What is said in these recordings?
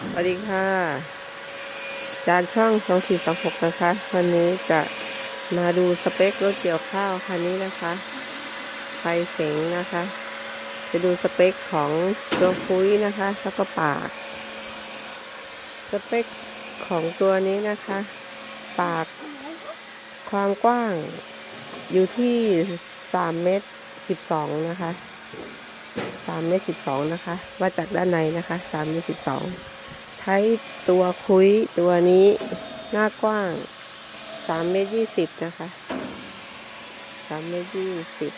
สวัสดีค่ะ จานช่องสองสี่สองหกนะคะ วันนี้จะมาดูสเปครถเกี่ยวข้าวคันนี้นะคะไฟเสงนะคะ จะดูสเปคของตัวคุยนะคะแล้วก็ปาก สเปคของตัวนี้นะคะ ปากความกว้างอยู่ที่สามเมตรสิบสองนะคะสามเมตรสิบสองนะคะวัดจากด้านในนะคะสามเมตรสิบสอง ใช้ตัวคุยตัวนี้หน้ากว้างสามเมตรยี่สิบนะคะสามเมตรยี่สิบ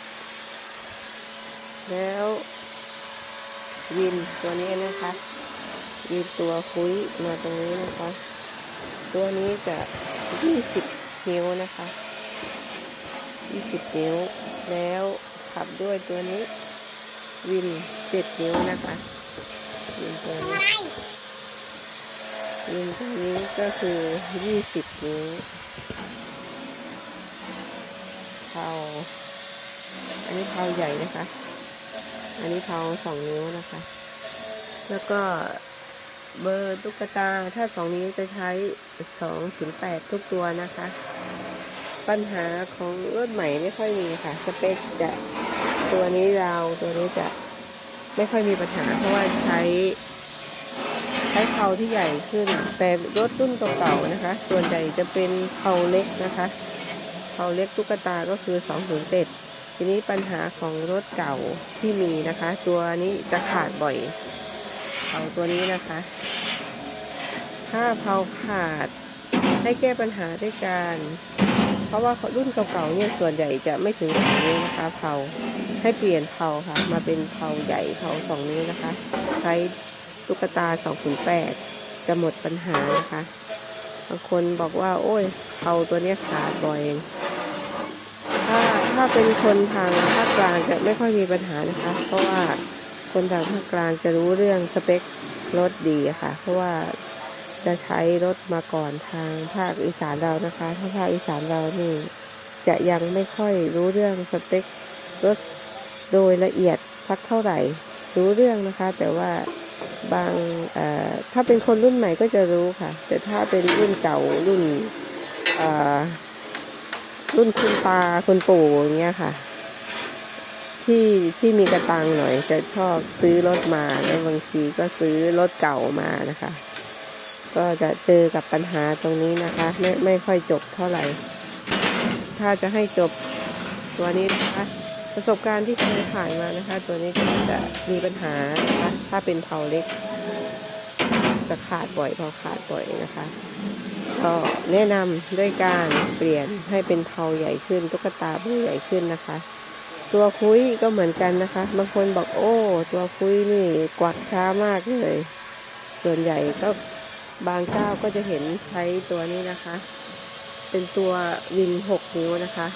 แล้ววินตัวนี้นะคะยีตัวคุยมาตรงนี้นะคะ ตัวนี้จะ20นิ้วนะคะ20นิ้ว แล้วขับด้วยตัวนี้ วิน7นิ้วนะคะวินตัวนี้ วินตัวนี้ก็คือ20นิ้วเผาอันนี้เผาใหญ่นะคะ อันนี้เผา2นิ้วนะคะ แล้วก็เบอร์ตุ๊กตาถ้าสองนี้วจะใช้สองถึงแปดทุกตัวนะคะ ปัญหาของรถใหม่ไม่ค่อยมีค่ะ สเปคจะตัวนี้ยาวตัวนี้จะไม่ค่อยมีปัญหาเพราะว่าใช้ ใช้เขาที่ใหญ่ขึ้น แต่รถรุ่นเก่าๆนะคะ ส่วนใหญ่จะเป็นเขาเล็กนะคะเขาเล็กตุ๊กตาก็คือ 2 0 7 ทีนี้ปัญหาของรถเก่าที่มีนะคะ ตัวนี้จะขาดบ่อยเผาตัวนี้นะคะ ถ้าเผาขาดให้แก้ปัญหาด้วยการเพราะว่ารุ่นเก่าๆเนี่ยส่วนใหญ่จะไม่ถึงสองนิ้วนะคะเผาให้เปลี่ยนเผาค่ะ มาเป็นเผาใหญ่เผาสองนิ้วนะคะ ใช้ ตุ๊กตา208จะหมดปัญหานะคะ บางคนบอกว่า โอ้ยเผาตัวเนี้ยขาดบ่อย ถ้าถ้าเป็นคนทางภาคกลางจะไม่ค่อยมีปัญหานะคะ เพราะว่าคนทางภาคกลางจะรู้เรื่องสเปครถดีะค่ะ เพราะว่าจะใช้รถมาก่อนทางภาคอีสานเรานะคะ ถ้าภาคอีสานเรานี่จะยังไม่ค่อยรู้เรื่องสเปครถโดยละเอียดสักเท่าไหร่ รู้เรื่องนะคะ แต่ว่า บางถ้าเป็นคนรุ่นใหม่ก็จะรู้ค่ะ แต่ถ้าเป็นรุ่นเก่ารุ่นรุ่นคุณตาคุณปู่อย่างเงี้ยค่ะ ที่ที่มีกระตังหน่อยจะชอบซื้อรถมาแล้วบางทีก็ซื้อรถเก่ามานะคะ ก็จะเจอกับปัญหาตรงนี้นะคะ ไม่ไม่ค่อยจบเท่าไหร่ ถ้าจะให้จบตัวนี้นะคะ ประสบการณ์ที่เคยผ่านมานะคะ ตัวนี้ก็จะมีปัญหานะคะถ้าเป็นเผาเล็ก จะขาดบ่อยเผาขาดบ่อยนะคะ ก็แนะนำด้วยการเปลี่ยนให้เป็นเผาใหญ่ขึ้นตุ๊กตาเบอร์ใหญ่ขึ้นนะคะ ตัวคุยก็เหมือนกันนะคะบางคนบอกโอ้ ตัวคุยนี่กวักช้ามากเลย ส่วนใหญ่ก็บางเจ้าก็จะเห็นใช้ตัวนี้นะคะ เป็นตัววินหกนิ้วนะคะ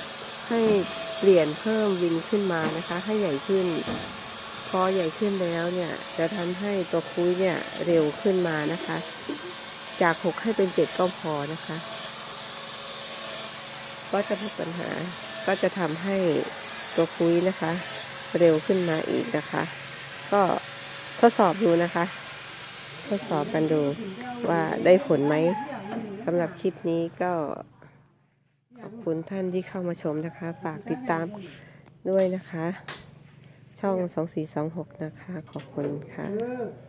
ให้ เปลี่ยนเพิ่มวินขึ้นมานะคะ ให้ใหญ่ขึ้น พอใหญ่ขึ้นแล้วเนี่ย จะทำให้ตัวคุยเนี่ยเร็วขึ้นมานะคะ จากหกให้เป็นเจ็ดก็พอนะคะ ก็จะมีปัญหาก็จะทำให้ตัวคุยนะคะ เร็วขึ้นมาอีกนะคะ ก็ทดสอบดูนะคะ ทดสอบกันดูว่าได้ผลไหมสำหรับคลิปนี้ก็ อบคุณท่านที่เข้ามาชมนะคะ ฝากติดตามด้วยนะคะ ช่อง 2426 นะคะ ขอบคุณค่ะ